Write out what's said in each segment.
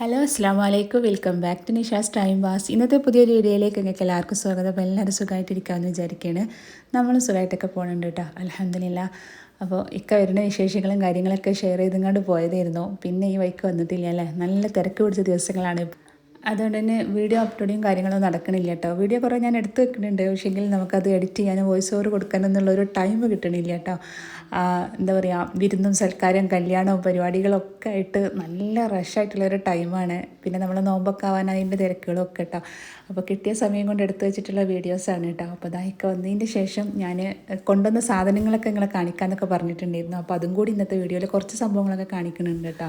Hello അസ്സാം വലൈക്കും welcome back to Nisha's time was ഇന്നത്തെ പുതിയൊരു വീഡിയോയിലേക്ക് നിങ്ങൾക്ക് എല്ലാവർക്കും സ്വാഗതം. എല്ലാവരും സുഖമായിട്ടിരിക്കാമെന്ന് വിചാരിക്കുകയാണ്. നമ്മൾ സുഖമായിട്ടൊക്കെ പോകുന്നുണ്ട് കേട്ടോ. അലഹമില്ല അപ്പോൾ ഇക്ക വരുന്ന വിശേഷങ്ങളും കാര്യങ്ങളൊക്കെ ഷെയർ ചെയ്തുകൊണ്ട് പോയതായിരുന്നു. പിന്നെ ഈ വൈക്ക് വന്നിട്ടില്ല അല്ലേ? നല്ല തിരക്ക് പിടിച്ച ദിവസങ്ങളാണ് അതുകൊണ്ട് തന്നെ വീഡിയോ അപ്ലോഡിങ് കാര്യങ്ങളൊന്നും നടക്കണില്ല കേട്ടോ. വീഡിയോ കുറേ ഞാൻ എടുത്ത് വെക്കുന്നുണ്ട്. പക്ഷേങ്കിൽ നമുക്കത് എഡിറ്റ് ചെയ്യാനും വോയിസ് ഓവർ കൊടുക്കാനെന്നുള്ളൊരു ടൈം കിട്ടണില്ല കേട്ടോ. എന്താ പറയുക വിരുന്നും സൽക്കാരം കല്യാണവും പരിപാടികളൊക്കെ ആയിട്ട് നല്ല റഷായിട്ടുള്ളൊരു ടൈമാണ് പിന്നെ നമ്മൾ നോമ്പൊക്കെ ആവാൻ അതിന്റെ തിരക്കുകളും ഒക്കെ കേട്ടോ. അപ്പോൾ കിട്ടിയ സമയം കൊണ്ട് എടുത്തു വെച്ചിട്ടുള്ള വീഡിയോസാണ് കേട്ടോ. അപ്പോൾ അതായിക്ക് വന്നതിന്റെ ശേഷം ഞാൻ കൊണ്ടുവന്ന സാധനങ്ങളൊക്കെ നിങ്ങളെ കാണിക്കാമെന്നൊക്കെ പറഞ്ഞിട്ടുണ്ടായിരുന്നു. അപ്പോൾ അതും കൂടി ഇന്നത്തെ വീഡിയോയിൽ കുറച്ച് സംഭവങ്ങളൊക്കെ കാണിക്കുന്നുണ്ട് കേട്ടോ.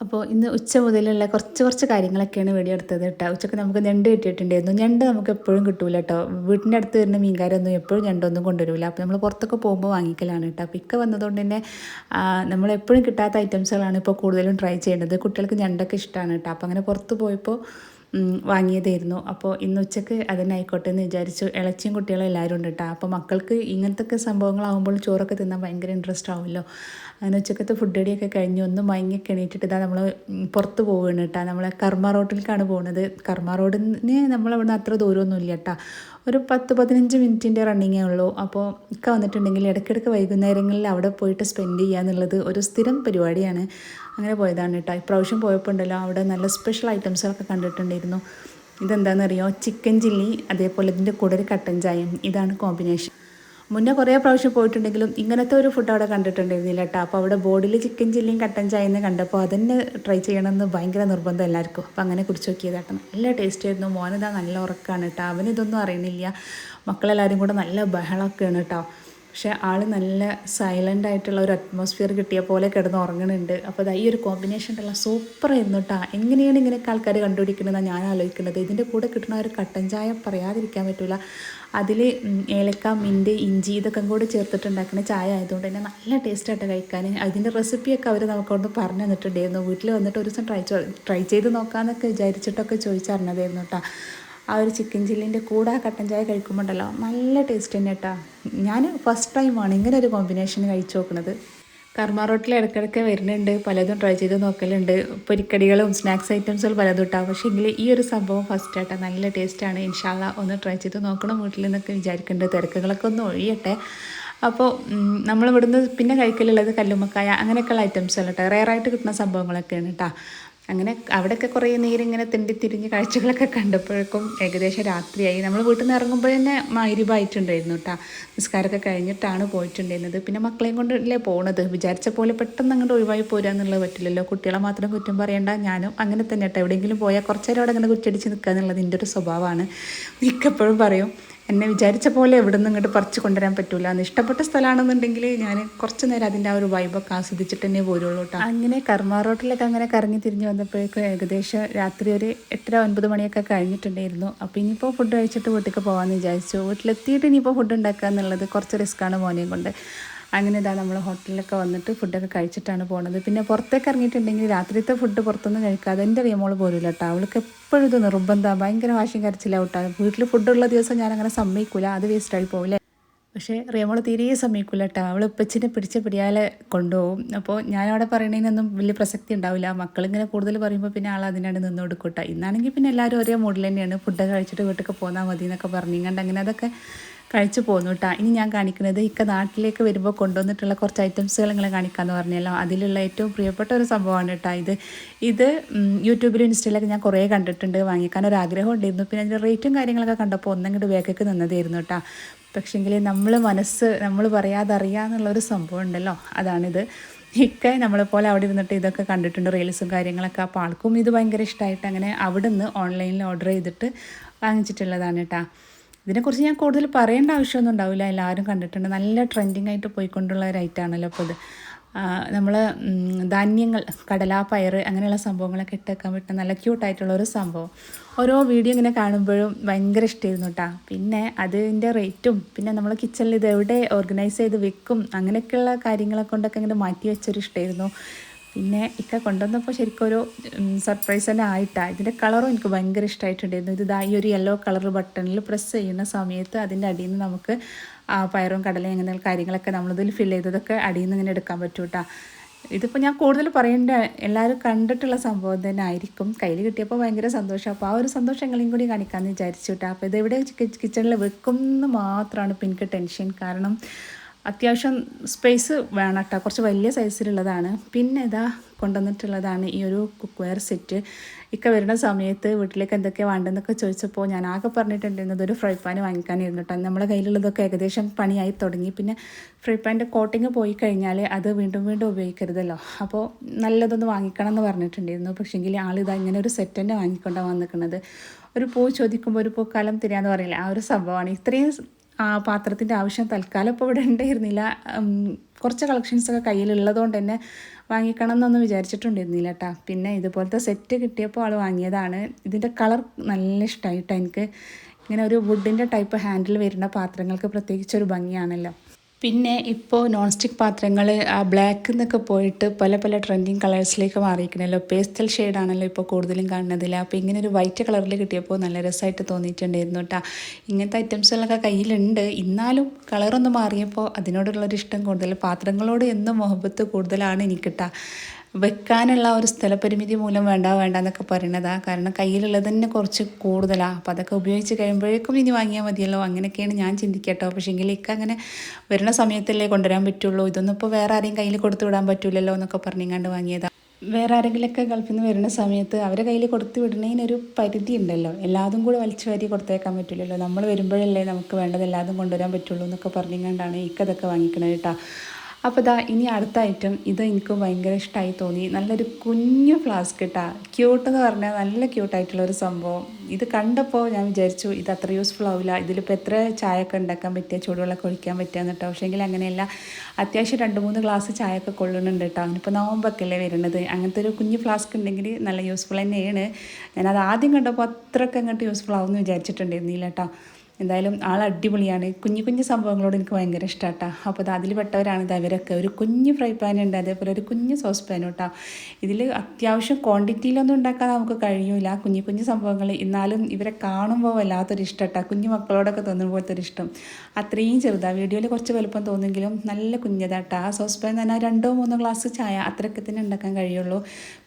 അപ്പോൾ ഇന്ന് ഉച്ച മുതലുള്ള കുറച്ച് കുറച്ച് കാര്യങ്ങളൊക്കെയാണ് വീഡിയോ എടുത്തത് കേട്ടോ ഉച്ചയ്ക്ക് നമുക്ക് ഞണ്ട് കിട്ടിയിട്ടുണ്ടായിരുന്നു. ഞണ്ട് നമുക്ക് എപ്പോഴും കിട്ടൂല കേട്ടോ വീട്ടിന്റെ അടുത്ത് വരുന്ന മീൻകാരൊന്നും എപ്പോഴും ഞണ്ടൊന്നും കൊണ്ടുവരില്ല അപ്പോൾ നമ്മൾ പുറത്തൊക്കെ പോകുമ്പോൾ വാങ്ങിക്കലാണ് കേട്ടോ അപ്പോൾ ഇക്ക വന്നതുകൊണ്ട് തന്നെ നമ്മൾ എപ്പോഴും കിട്ടാത്ത ഐറ്റംസുകളാണ് ഇപ്പോൾ കൂടുതലും ട്രൈ ചെയ്യേണ്ടത് കുട്ടികൾക്ക് ഞണ്ടൊക്കെ ഇഷ്ടമാണ് കേട്ടോ അപ്പോൾ അങ്ങനെ പുറത്ത് പോയപ്പോൾ വാങ്ങിയതായിരുന്നു. അപ്പോൾ ഇന്ന് ഉച്ചയ്ക്ക് അതന്നെ ആയിക്കോട്ടെ എന്ന് വിചാരിച്ചു. ഇളച്ചിയും കുട്ടികളും എല്ലാവരും ഉണ്ട് കേട്ടോ അപ്പോൾ മക്കൾക്ക് ഇങ്ങനത്തെ സംഭവങ്ങളാകുമ്പോൾ ചോറൊക്കെ തിന്നാൻ ഭയങ്കര ഇൻട്രസ്റ്റ് ആവുമല്ലോ. അങ്ങനെ ഉച്ചക്കത്തെ ഫുഡ് അടിയൊക്കെ കഴിഞ്ഞ് ഒന്ന് മയങ്ങിയൊക്കെ എണീറ്റിട്ട് നമ്മൾ പുറത്ത് പോവുകയാണ് കേട്ടോ നമ്മൾ കർമ്മ റോഡിലേക്കാണ് പോകുന്നത് കർമ്മ റോഡിന് നമ്മളവിടെ അത്ര ദൂരമൊന്നുമില്ല കേട്ടോ ഒരു പത്ത് പതിനഞ്ച് മിനിറ്റിന്റെ റണ്ണിങ്ങേ ഉള്ളൂ. അപ്പോൾ ഇക്ക വന്നിട്ടുണ്ടെങ്കിൽ ഇടയ്ക്കിടയ്ക്ക് വൈകുന്നേരങ്ങളിൽ അവിടെ പോയിട്ട് സ്പെൻഡ് ചെയ്യുക എന്നുള്ളത് ഒരു സ്ഥിരം പരിപാടിയാണ്. അങ്ങനെ പോയതാണ് കേട്ടോ. ഇപ്രാവശ്യം പോയപ്പോൾ ഉണ്ടല്ലോ അവിടെ നല്ല സ്പെഷ്യൽ ഐറ്റംസൊക്കെ കണ്ടിട്ടുണ്ടായിരുന്നു. ഇതെന്താണെന്നറിയോ ചിക്കൻ ചില്ലി അതേപോലെ ഇതിന്റെ കൂടെ ഒരു കട്ടൻ ചായയും. ഇതാണ് കോമ്പിനേഷൻ മുന്നേ കുറേ പ്രാവശ്യം പോയിട്ടുണ്ടെങ്കിലും ഇങ്ങനത്തെ ഒരു ഫുഡ് അവിടെ കണ്ടിട്ടുണ്ടായിരുന്നില്ല കേട്ടോ അപ്പോൾ അവിടെ ബോർഡിൽ ചിക്കൻ ചില്ലിയും കട്ടൻ ചായന്ന് കണ്ടപ്പോൾ അതന്നെ ട്രൈ ചെയ്യണമെന്ന് ഭയങ്കര നിർബന്ധം എല്ലാവർക്കും അപ്പോൾ അങ്ങനെ കുടിച്ച് നോക്കിയതാട്ടോ. നല്ല ടേസ്റ്റ് ആയിരുന്നു. മോനിതാ നല്ല ഉറക്കമാണ് കേട്ടോ അവനിതൊന്നും അറിയണില്ല. മക്കളെല്ലാവരും കൂടെ നല്ല ബഹളമൊക്കെയാണ് കേട്ടോ പക്ഷേ ആൾ നല്ല സൈലന്റ് ആയിട്ടുള്ള ഒരു അറ്റ്മോസ്ഫിയർ കിട്ടിയ പോലെ കിടന്ന് ഉറങ്ങുന്നുണ്ട് അപ്പോൾ അത് ഈ ഒരു കോമ്പിനേഷൻ ഉണ്ടല്ലോ സൂപ്പറായിരുന്നു കേട്ടോ എങ്ങനെയാണ് ഇങ്ങനെയൊക്കെ ആൾക്കാർ കണ്ടുപിടിക്കുന്നതാണ് ഞാൻ ആലോചിക്കുന്നത്. ഇതിന്റെ കൂടെ കിട്ടുന്ന ഒരു കട്ടൻ ചായ പറയാതിരിക്കാൻ പറ്റില്ല അതിൽ ഏലക്ക മിന്റ് ഇഞ്ചി ഇതൊക്കെ കൂടെ ചേർത്തിട്ടുണ്ടാക്കുന്ന ചായ ആയതുകൊണ്ട് തന്നെ നല്ല ടേസ്റ്റായിട്ട് കഴിക്കാൻ. അതിന്റെ റെസിപ്പിയൊക്കെ അവർ നമുക്കൊന്ന് പറഞ്ഞു തന്നിട്ടുണ്ടായിരുന്നു. വീട്ടിൽ വന്നിട്ട് ഒരു ദിവസം ട്രൈ ട്രൈ ചെയ്ത് നോക്കാമെന്നൊക്കെ വിചാരിച്ചിട്ടൊക്കെ ചോദിച്ചറിഞ്ഞതായിരുന്നു കേട്ടോ ആ ഒരു ചിക്കൻ ചില്ലിന്റെ കൂടെ കട്ടൻ ചായ കഴിക്കുമ്പോൾ ഉണ്ടല്ലോ നല്ല ടേസ്റ്റ് തന്നെ കേട്ടോ ഞാൻ ഫസ്റ്റ് ടൈമാണ് ഇങ്ങനെ ഒരു കോമ്പിനേഷൻ കഴിച്ചു നോക്കുന്നത് കർമ്മ റോട്ടിൽ ഇടയ്ക്കിടയ്ക്ക് വരുന്നുണ്ട് പലതും ട്രൈ ചെയ്ത് നോക്കലുണ്ട്. പൊരിക്കടികളും സ്നാക്സ് ഐറ്റംസുകൾ പലതും ഇട്ടാവും പക്ഷേ എങ്കിൽ ഈ ഒരു സംഭവം ഫസ്റ്റ് ആയിട്ട് നല്ല ടേസ്റ്റാണ് ഇൻഷാല്ല ഒന്ന് ട്രൈ ചെയ്ത് നോക്കണം വീട്ടിൽ നിന്നൊക്കെ വിചാരിക്കുന്നുണ്ട് തിരക്കുകളൊക്കെ ഒന്ന് ഒഴിയട്ടെ. അപ്പോൾ നമ്മൾ ഇവിടുന്ന് പിന്നെ കഴിക്കലുള്ളത് കല്ലുമ്മക്കായ അങ്ങനെയൊക്കെയുള്ള ഐറ്റംസ് അല്ല കേട്ടോ റെയറായിട്ട് കിട്ടുന്ന സംഭവങ്ങളൊക്കെയാണ് കേട്ടോ അങ്ങനെ അവിടെയൊക്കെ കുറേ നേരം നേരിങ്ങനെ തിണ്ടി തിരിഞ്ഞ് കാഴ്ചകളൊക്കെ കണ്ടപ്പോഴേക്കും ഏകദേശം രാത്രിയായി. നമ്മൾ വീട്ടിൽ നിന്ന് ഇറങ്ങുമ്പോൾ തന്നെ മൈരിവായിട്ടുണ്ടായിരുന്നു കേട്ടോ നിസ്കാരമൊക്കെ കഴിഞ്ഞിട്ടാണ് പോയിട്ടുണ്ടായിരുന്നത്. പിന്നെ മക്കളെയും കൊണ്ടല്ലേ പോണത്? വിചാരിച്ച പോലെ പെട്ടെന്ന് അങ്ങോട്ട് ഒഴിവായി പോരുക എന്നുള്ളത് പറ്റില്ലല്ലോ. കുട്ടികളെ മാത്രം കുറ്റം പറയേണ്ട. ഞാനും അങ്ങനെ തന്നെ കേട്ടോ എവിടെയെങ്കിലും പോയാൽ കുറച്ചേരം അവിടെ അങ്ങനെ കുറ്റടിച്ച് നിൽക്കുക എന്നുള്ളത് എന്റെ ഒരു സ്വഭാവമാണ്. മിക്കപ്പോഴും പറയും എന്നെ വിചാരിച്ച പോലെ എവിടെ നിന്ന് ഇങ്ങോട്ട് പറിച്ച് കൊണ്ടുവരാൻ പറ്റൂല. എന്ന് ഇഷ്ടപ്പെട്ട സ്ഥലമാണെന്നുണ്ടെങ്കിൽ ഞാൻ കുറച്ച് നേരം അതിന്റെ ആ ഒരു വൈബൊക്കെ ആസ്വദിച്ചിട്ട് തന്നെ പോരുള്ളൂ കേട്ടോ അങ്ങനെ കർമ്മ റോട്ടിലൊക്കെ അങ്ങനെ കറങ്ങി തിരിഞ്ഞ് വന്നപ്പോഴേക്കും ഏകദേശം രാത്രി ഒരു എട്ടര ഒൻപത് മണിയൊക്കെ കഴിഞ്ഞിട്ടുണ്ടായിരുന്നു. അപ്പോൾ ഇനിയിപ്പോൾ ഫുഡ് കഴിച്ചിട്ട് വീട്ടിലേക്ക് പോകാമെന്ന് വിചാരിച്ചു. വീട്ടിലെത്തിയിട്ട് ഇനിയിപ്പോൾ ഫുഡ് ഉണ്ടാക്കുക എന്നുള്ളത് കുറച്ച് റിസ്ക്കാണ് മോനെയും കൊണ്ട്. അങ്ങനെ ഇതാ നമ്മൾ ഹോട്ടലിലൊക്കെ വന്നിട്ട് ഫുഡൊക്കെ കഴിച്ചിട്ടാണ് പോണത്. പിന്നെ പുറത്തേക്ക് ഇറങ്ങിയിട്ടുണ്ടെങ്കിൽ രാത്രിത്തെ ഫുഡ് പുറത്തൊന്നും കഴിക്കാതെ എന്റെ റിയമോൾ പോലും കേട്ടോ. അവൾക്ക് എപ്പോഴും ഇത് നിർബന്ധമാണ് ഭയങ്കര വാശിയും കരച്ചില്ല കേട്ടോ. വീട്ടിൽ ഫുഡുള്ള ദിവസം ഞാൻ അങ്ങനെ സമ്മതിക്കില്ല അത് വേസ്റ്റായി പോവില്ല പക്ഷേ റിയമോൾ തീരെ സമ്മതിക്കില്ല കേട്ടോ. അവൾ ഉപ്പച്ചിനെ പിടിച്ച പിടിയാലെ കൊണ്ടുപോകും അപ്പോൾ ഞാനവിടെ പറയണതിനൊന്നും വലിയ പ്രസക്തി ഉണ്ടാവില്ല. മക്കളിങ്ങനെ കൂടുതൽ പറയുമ്പോൾ പിന്നെ ആൾ അതിനാണ് നിന്ന് കൊടുക്കട്ടെ ഇന്നാണെങ്കിൽ പിന്നെ എല്ലാവരും ഒരേ മൂഡിൽ തന്നെയാണ് ഫുഡൊക്കെ കഴിച്ചിട്ട് വീട്ടൊക്കെ പോന്നാൽ മതി എന്നൊക്കെ പറഞ്ഞിങ്ങണ്ട് അങ്ങനെ അതൊക്കെ കഴിച്ചു പോന്നു കേട്ടോ ഇനി ഞാൻ കാണിക്കുന്നത് ഇക്ക നാട്ടിലേക്ക് വരുമ്പോൾ കൊണ്ടുവന്നിട്ടുള്ള കുറച്ച് ഐറ്റംസുകൾ നിങ്ങൾ കാണിക്കാമെന്ന് പറഞ്ഞല്ലോ. അതിലുള്ള ഏറ്റവും പ്രിയപ്പെട്ട ഒരു സംഭവമാണ് കേട്ടോ ഇത്. ഇത് യൂട്യൂബിലും ഇൻസ്റ്റയിലൊക്കെ ഞാൻ കുറേ കണ്ടിട്ടുണ്ട് വാങ്ങിക്കാൻ ഒരു ആഗ്രഹം ഉണ്ടായിരുന്നു പിന്നെ അതിന്റെ റേറ്റും കാര്യങ്ങളൊക്കെ കണ്ടപ്പോൾ ഒന്നങ്ങോട്ട് വേഗക്ക് നിന്നതായിരുന്നു കേട്ടോ പക്ഷേങ്കിൽ നമ്മൾ മനസ്സ് നമ്മൾ പറയാതെ അറിയാമെന്നുള്ളൊരു സംഭവം ഉണ്ടല്ലോ. അതാണിത്. ഇക്ക നമ്മളെപ്പോലെ അവിടെ ഇരുന്നിട്ട് ഇതൊക്കെ കണ്ടിട്ടുണ്ട് റീൽസും കാര്യങ്ങളൊക്കെ. അപ്പോൾ ആൾക്കും ഇത് ഭയങ്കര ഇഷ്ടമായിട്ട് അങ്ങനെ അവിടെ നിന്ന് ഓൺലൈനിൽ ഓർഡർ ചെയ്തിട്ട് വാങ്ങിച്ചിട്ടുള്ളതാണ് കേട്ടോ ഇതിനെക്കുറിച്ച് ഞാൻ കൂടുതൽ പറയേണ്ട ആവശ്യമൊന്നും ഉണ്ടാവില്ല. എല്ലാവരും കണ്ടിട്ടുണ്ട്. നല്ല ട്രെൻഡിങ് ആയിട്ട് പോയിക്കൊണ്ടുള്ള ഒരു ഐറ്റാണല്ലോ അപ്പോൾ ഇത്. നമ്മൾ ധാന്യങ്ങൾ കടല പയർ അങ്ങനെയുള്ള സംഭവങ്ങളൊക്കെ ഇട്ടേക്കാൻ പറ്റുന്ന നല്ല ക്യൂട്ടായിട്ടുള്ള ഒരു സംഭവം. ഓരോ വീഡിയോ ഇങ്ങനെ കാണുമ്പോഴും ഭയങ്കര ഇഷ്ടമായിരുന്നു കേട്ടോ പിന്നെ അതിന്റെ റേറ്റും പിന്നെ നമ്മൾ കിച്ചണിൽ ഇത് എവിടെ ഓർഗനൈസ് ചെയ്ത് വെക്കും അങ്ങനെയൊക്കെയുള്ള കാര്യങ്ങളെ കൊണ്ടൊക്കെ ഇങ്ങനെ മാറ്റി വെച്ചൊരു ഇഷ്ടമായിരുന്നു പിന്നെ ഇക്ക കൊണ്ടുവന്നപ്പോൾ ശരിക്കും ഒരു സർപ്രൈസ് തന്നെ ആയിട്ടാണ് ഇതിന്റെ കളറും എനിക്ക് ഭയങ്കര ഇഷ്ടമായിട്ടുണ്ടായിരുന്നു ഇത് ഈ ഒരു യെല്ലോ കളർ ബട്ടണിൽ പ്രസ് ചെയ്യുന്ന സമയത്ത് അതിന്റെ അടിയിൽ നിന്ന് നമുക്ക് പയറും കടലയും അങ്ങനെ കാര്യങ്ങളൊക്കെ നമ്മളിതിൽ ഫിൽ ചെയ്തതൊക്കെ അടിയിൽ നിന്ന് ഇങ്ങനെ എടുക്കാൻ പറ്റും കേട്ടോ ഇതിപ്പോൾ ഞാൻ കൂടുതൽ പറയേണ്ട എല്ലാവരും കണ്ടിട്ടുള്ള സംഭവം തന്നെ ആയിരിക്കും. കയ്യിൽ കിട്ടിയപ്പോൾ ഭയങ്കര സന്തോഷം. അപ്പോൾ ആ ഒരു സന്തോഷം എങ്ങനെയും കൂടി കാണിക്കാമെന്ന് വിചാരിച്ചു കേട്ടോ അപ്പോൾ ഇതെവിടെ കിച്ചണിൽ വെക്കും എന്ന് മാത്രമാണ് എനിക്ക് ടെൻഷൻ കാരണം അത്യാവശ്യം സ്പേസ് വേണം കേട്ടോ കുറച്ച് വലിയ സൈസിലുള്ളതാണ് പിന്നെ ഇതാ കൊണ്ടുവന്നിട്ടുള്ളതാണ് ഈ ഒരു കുക്ക് വെയർ സെറ്റ് ഇക്ക വരുന്ന സമയത്ത് വീട്ടിലേക്ക് എന്തൊക്കെയാണ് വേണ്ടതെന്നൊക്കെ ചോദിച്ചപ്പോൾ ഞാൻ ആകെ പറഞ്ഞിട്ടുണ്ടായിരുന്നത് ഒരു ഫ്രൈ പാൻ വാങ്ങിക്കാനായിരുന്നു കേട്ടോ നമ്മളെ കയ്യിലുള്ളതൊക്കെ ഏകദേശം പണിയായി തുടങ്ങി. പിന്നെ ഫ്രൈ പാന്റെ കോട്ടിങ് പോയി കഴിഞ്ഞാൽ അത് വീണ്ടും വീണ്ടും ഉപയോഗിക്കരുതല്ലോ. അപ്പോൾ നല്ലതൊന്ന് വാങ്ങിക്കണം എന്ന് പറഞ്ഞിട്ടുണ്ടായിരുന്നു. പക്ഷേങ്കിൽ ആളിതാ ഇങ്ങനെ ഒരു സെറ്റ് തന്നെ വാങ്ങിക്കൊണ്ടാണ് വന്നിരിക്കുന്നത് ഒരു പൂ ചോദിക്കുമ്പോൾ ഒരു പൂക്കാലം തിരിയാന്ന് പറയില്ല? ആ ഒരു സംഭവമാണ് ഇത്രയും പാത്രത്തിന്റെ ആവശ്യം തൽക്കാലം ഇപ്പോൾ ഇവിടെ ഉണ്ടായിരുന്നില്ല. കുറച്ച് കളക്ഷൻസൊക്കെ കയ്യിലുള്ളതുകൊണ്ട് തന്നെ വാങ്ങിക്കണം എന്നൊന്നും വിചാരിച്ചിട്ടുണ്ടായിരുന്നില്ല കേട്ടോ. പിന്നെ ഇതുപോലത്തെ സെറ്റ് കിട്ടിയപ്പോൾ ആൾ വാങ്ങിയതാണ്. ഇതിന്റെ കളർ നല്ല ഇഷ്ടമായിട്ടാണ് എനിക്ക്. ഇങ്ങനെ ഒരു വുഡിന്റെ ടൈപ്പ് ഹാൻഡിൽ വരുന്ന പാത്രങ്ങൾക്ക് പ്രത്യേകിച്ചൊരു ഭംഗിയാണല്ലോ. പിന്നെ ഇപ്പോൾ നോൺ സ്റ്റിക്ക് പാത്രങ്ങൾ ആ ബ്ലാക്ക് എന്നൊക്കെ പോയിട്ട് പല പല ട്രെൻഡിങ് കളേഴ്സിലേക്ക് മാറിയിരിക്കണല്ലോ. പേസ്റ്റൽ ഷെയ്ഡാണല്ലോ ഇപ്പോൾ കൂടുതലും കാണുന്നതിൽ അപ്പോൾ ഇങ്ങനെ ഒരു വൈറ്റ് കളറിൽ കിട്ടിയപ്പോൾ നല്ല രസമായിട്ട് തോന്നിയിട്ടുണ്ടായിരുന്നു കേട്ടോ ഇങ്ങനത്തെ ഐറ്റംസുകളൊക്കെ കയ്യിലുണ്ട്. എന്നാലും കളറൊന്ന് മാറിയപ്പോൾ അതിനോടുള്ളൊരു ഇഷ്ടം കൂടുതൽ പാത്രങ്ങളോട് എന്നും മുഹബത്ത് കൂടുതലാണ് എനിക്കിട്ടാ വെക്കാനുള്ള ഒരു സ്ഥലപരിമിതി മൂലം വേണ്ട വേണ്ട എന്നൊക്കെ പറയണതാണ് കാരണം കയ്യിലുള്ളത് തന്നെ കുറച്ച് കൂടുതലാണ് അപ്പോൾ അതൊക്കെ ഉപയോഗിച്ച് കഴിയുമ്പോഴേക്കും ഇനി വാങ്ങിയാൽ മതിയല്ലോ. അങ്ങനെയൊക്കെയാണ് ഞാൻ ചിന്തിക്കട്ടോ. പക്ഷേ എങ്കിൽ ഇക്ക അങ്ങനെ വരുന്ന സമയത്തല്ലേ കൊണ്ടുവരാൻ പറ്റുള്ളൂ. ഇതൊന്നും ഇപ്പോൾ വേറെ ആരെയും കയ്യിൽ കൊടുത്തു വിടാൻ പറ്റില്ലല്ലോ എന്നൊക്കെ പറഞ്ഞിങ്ങാണ്ട് വാങ്ങിയതാണ് വേറെ ആരെങ്കിലുമൊക്കെ ഗൾഫിൽ നിന്ന് വരുന്ന സമയത്ത് അവരെ കയ്യിൽ കൊടുത്തു വിടുന്നതിനൊരു പരിധി ഉണ്ടല്ലോ. എല്ലാതും കൂടി വലിച്ചു വാരി കൊടുത്തേക്കാൻ പറ്റില്ലല്ലോ നമ്മൾ വരുമ്പോഴല്ലേ നമുക്ക് വേണ്ടത് എല്ലാതും കൊണ്ടുവരാൻ പറ്റുള്ളൂ എന്നൊക്കെ പറഞ്ഞുകൊണ്ടാണ് ഇക്കതൊക്കെ വാങ്ങിക്കണത് കേട്ടോ. അപ്പോൾ ഇതാ ഇനി അടുത്ത ഐറ്റം ഇത് എനിക്ക് ഭയങ്കര ഇഷ്ടമായി തോന്നി. നല്ലൊരു കുഞ്ഞു ഫ്ലാസ്ക് ഇട്ടാ. ക്യൂട്ട് എന്ന് പറഞ്ഞാൽ നല്ല ക്യൂട്ടായിട്ടുള്ള ഒരു സംഭവം. ഇത് കണ്ടപ്പോൾ ഞാൻ വിചാരിച്ചു ഇത് അത്ര യൂസ്ഫുൾ ആവില്ല. ഇതിലിപ്പോൾ എത്ര ചായയൊക്കെ ഉണ്ടാക്കാൻ പറ്റിയ? ചൂടുവെള്ളമൊക്കെ ഒഴിക്കാൻ പറ്റുക എന്നിട്ടോ? പക്ഷേങ്കിൽ അങ്ങനെയല്ല. അത്യാവശ്യം രണ്ട് മൂന്ന് ഗ്ലാസ് ചായയൊക്കെ കൊള്ളുന്നുണ്ട് കേട്ടോ. അവനിപ്പോൾ നോമ്പൊക്കെ അല്ലേ വരുന്നത്. അങ്ങനത്തെ ഒരു കുഞ്ഞു ഫ്ലാസ്ക് ഉണ്ടെങ്കിൽ നല്ല യൂസ്ഫുൾ തന്നെയാണ്. ഞാനത് ആദ്യം കണ്ടപ്പോൾ അത്രയ്ക്ക് അങ്ങോട്ട് യൂസ്ഫുൾ ആവുമെന്ന് വിചാരിച്ചിട്ടുണ്ടായിരുന്നില്ല കേട്ടോ. എന്തായാലും ആൾ അടിപൊളിയാണ്. കുഞ്ഞു കുഞ്ഞു സംഭവങ്ങളോട് എനിക്ക് ഭയങ്കര ഇഷ്ടമാട്ടോ അപ്പോൾ അത് അതിൽ പെട്ടവരാണ് ഇത് അവരൊക്കെ ഒരു കുഞ്ഞു ഫ്രൈ പാൻ ഉണ്ട് അതേപോലെ ഒരു കുഞ്ഞു സോസ് പാൻ കേട്ടോ ഇതിൽ അത്യാവശ്യം ക്വാണ്ടിറ്റിയിലൊന്നും ഉണ്ടാക്കാൻ നമുക്ക് കഴിയൂല. കുഞ്ഞു കുഞ്ഞു സംഭവങ്ങൾ എന്നാലും ഇവരെ കാണുമ്പോൾ വല്ലാത്തൊരു ഇഷ്ടം കേട്ടോ കുഞ്ഞു മക്കളോടൊക്കെ തോന്നുന്ന പോലത്തെ ഒരു ഇഷ്ടം. അത്രയും ചെറുതാണ് വീഡിയോയിൽ കുറച്ച് വലുപ്പം തോന്നുമെങ്കിലും നല്ല കുഞ്ഞതാട്ടോ. ആ സോസ് പാൻ തന്നെ രണ്ടോ മൂന്നോ ഗ്ലാസ് ചായ അത്രയൊക്കെ തന്നെ ഉണ്ടാക്കാൻ കഴിയുള്ളൂ.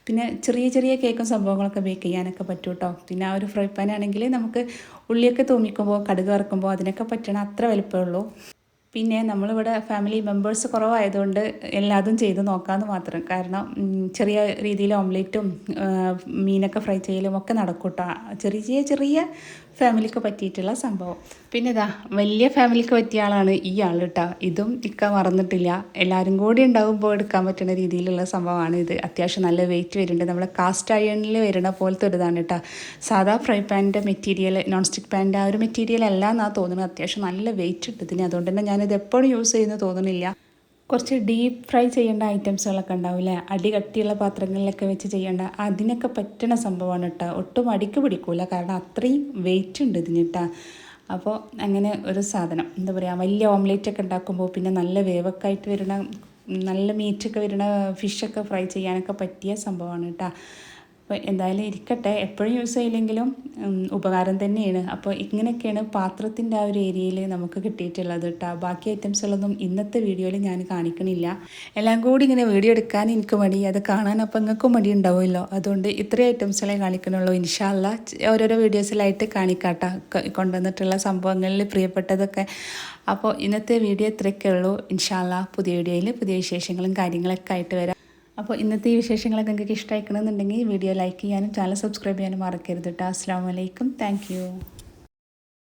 പിന്നെ ചെറിയ ചെറിയ കേക്കും സംഭവങ്ങളൊക്കെ ബേക്ക് ചെയ്യാനൊക്കെ പറ്റും കേട്ടോ പിന്നെ ആ ഒരു ഫ്രൈ പാൻ ആണെങ്കിൽ നമുക്ക് ഉള്ളിയൊക്കെ തോന്നിക്കുമ്പോൾ കടുക് വറക്കുമ്പോൾ അതിനൊക്കെ പറ്റണ അത്ര വലിപ്പമുള്ളൂ പിന്നെ നമ്മളിവിടെ ഫാമിലി മെമ്പേഴ്സ് കുറവായതുകൊണ്ട് എല്ലാതും ചെയ്ത് നോക്കാമെന്ന് മാത്രം. കാരണം ചെറിയ രീതിയിൽ ഓംലേറ്റും മീനൊക്കെ ഫ്രൈ ചെയ്യലും ഒക്കെ നടക്കൂട്ടോ. ചെറിയ ചെറിയ ഫാമിലിക്ക് പറ്റിയിട്ടുള്ള സംഭവം. പിന്നെ ഇതാ വലിയ ഫാമിലിക്ക് പറ്റിയ ആളാണ് ഈ ആൾ കേട്ടോ ഇതും ഇക്ക മറന്നിട്ടില്ല. എല്ലാവരും കൂടി ഉണ്ടാകുമ്പോൾ എടുക്കാൻ പറ്റുന്ന രീതിയിലുള്ള സംഭവമാണ് ഇത്. അത്യാവശ്യം നല്ല വെയിറ്റ് വരുന്നുണ്ട്. നമ്മുടെ കാസ്റ്റ് അയണിൽ വരുന്ന പോലത്തെ ഒരു ഇതാണ് കേട്ടോ സാധാ ഫ്രൈ പാന്റെ മെറ്റീരിയൽ നോൺ സ്റ്റിക്ക് പാനിന്റെ ആ ഒരു മെറ്റീരിയൽ അല്ല എന്നാണ് തോന്നുന്നത്. അത്യാവശ്യം നല്ല വെയിറ്റ് ഉണ്ട് ഇതിന്. അതുകൊണ്ട് തന്നെ ഞാനിത് എപ്പോഴും യൂസ് ചെയ്യുന്നത് തോന്നുന്നില്ല കുറച്ച് ഡീപ്പ് ഫ്രൈ ചെയ്യേണ്ട ഐറ്റംസുകളൊക്കെ ഉണ്ടാവില്ലേ? അടി കട്ടിയുള്ള പാത്രങ്ങളിലൊക്കെ വെച്ച് ചെയ്യേണ്ട അതിനൊക്കെ പറ്റണ സംഭവമാണ് കേട്ടോ ഒട്ടും അടിക്ക് പിടിക്കൂല. കാരണം അത്രയും വെയിറ്റ് ഉണ്ട് ഇതിന് കേട്ടോ അപ്പോൾ അങ്ങനെ ഒരു സാധനം. എന്താ പറയുക വലിയ ഓംലേറ്റ് ഒക്കെ ഉണ്ടാക്കുമ്പോൾ പിന്നെ നല്ല വേവൊക്കെ ആയിട്ട് വരുന്ന നല്ല മീറ്റൊക്കെ വരുന്ന ഫിഷൊക്കെ ഫ്രൈ ചെയ്യാനൊക്കെ പറ്റിയ സംഭവമാണ് കേട്ടോ അപ്പോൾ എന്തായാലും ഇരിക്കട്ടെ. എപ്പോഴും യൂസ് ചെയ്യില്ലെങ്കിലും ഉപകാരം തന്നെയാണ്. അപ്പോൾ ഇങ്ങനെയൊക്കെയാണ് പാത്രത്തിന്റെ ആ ഒരു ഏരിയയിൽ നമുക്ക് കിട്ടിയിട്ടുള്ളത് കേട്ടോ ബാക്കി ഐറ്റംസുകളൊന്നും ഇന്നത്തെ വീഡിയോയിൽ ഞാൻ കാണിക്കണില്ല. എല്ലാം കൂടി ഇങ്ങനെ വീഡിയോ എടുക്കാൻ എനിക്ക് മടി. അത് കാണാൻ അപ്പോൾ നിങ്ങൾക്കും മടി ഉണ്ടാവുമല്ലോ. അതുകൊണ്ട് ഇത്രയും ഐറ്റംസുകളെ കാണിക്കണുള്ളൂ ഇൻഷാല്ല ഓരോരോ വീഡിയോസിലായിട്ട് കാണിക്കാട്ട. കൊണ്ടുവന്നിട്ടുള്ള സംഭവങ്ങളിൽ പ്രിയപ്പെട്ടതൊക്കെ. അപ്പോൾ ഇന്നത്തെ വീഡിയോ ഇത്രയൊക്കെ ഉള്ളൂ. ഇൻഷാല്ല പുതിയ വീഡിയോയിൽ പുതിയ വിശേഷങ്ങളും കാര്യങ്ങളൊക്കെ ആയിട്ട് വരാം. അപ്പോൾ ഇന്നത്തെ ഈ വിശേഷങ്ങളൊക്കെ നിങ്ങൾക്ക് ഇഷ്ടമായിക്കണമെന്നുണ്ടെങ്കിൽ വീഡിയോ ലൈക്ക് ചെയ്യാനും ചാനൽ സബ്സ്ക്രൈബ് ചെയ്യാനും മറക്കരുത് കേട്ടോ. അസ്സാം വലൈക്കും താങ്ക്